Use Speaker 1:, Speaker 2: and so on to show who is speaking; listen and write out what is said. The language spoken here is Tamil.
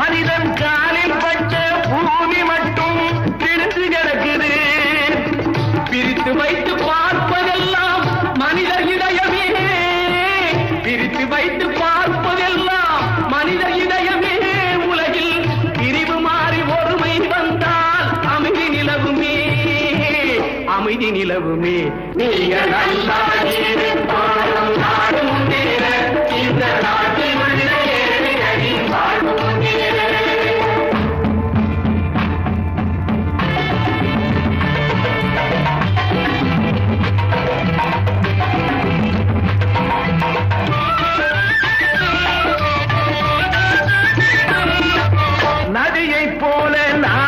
Speaker 1: மனிதன் காலில் பட்ட பூமி மட்டும் பிரித்து கிடக்குது.
Speaker 2: பிரித்து
Speaker 1: வைத்து பார்ப்பதெல்லாம்
Speaker 2: மனித இதயமே. பிரித்து வைத்து பார்ப்பதெல்லாம் மனித இதயமே. உலகில் பிரிவு மாறி ஒருமை வந்தால் அமைதி நிலவுமே. அமைதி நிலவுமே. நீங்கள்
Speaker 1: போல நான்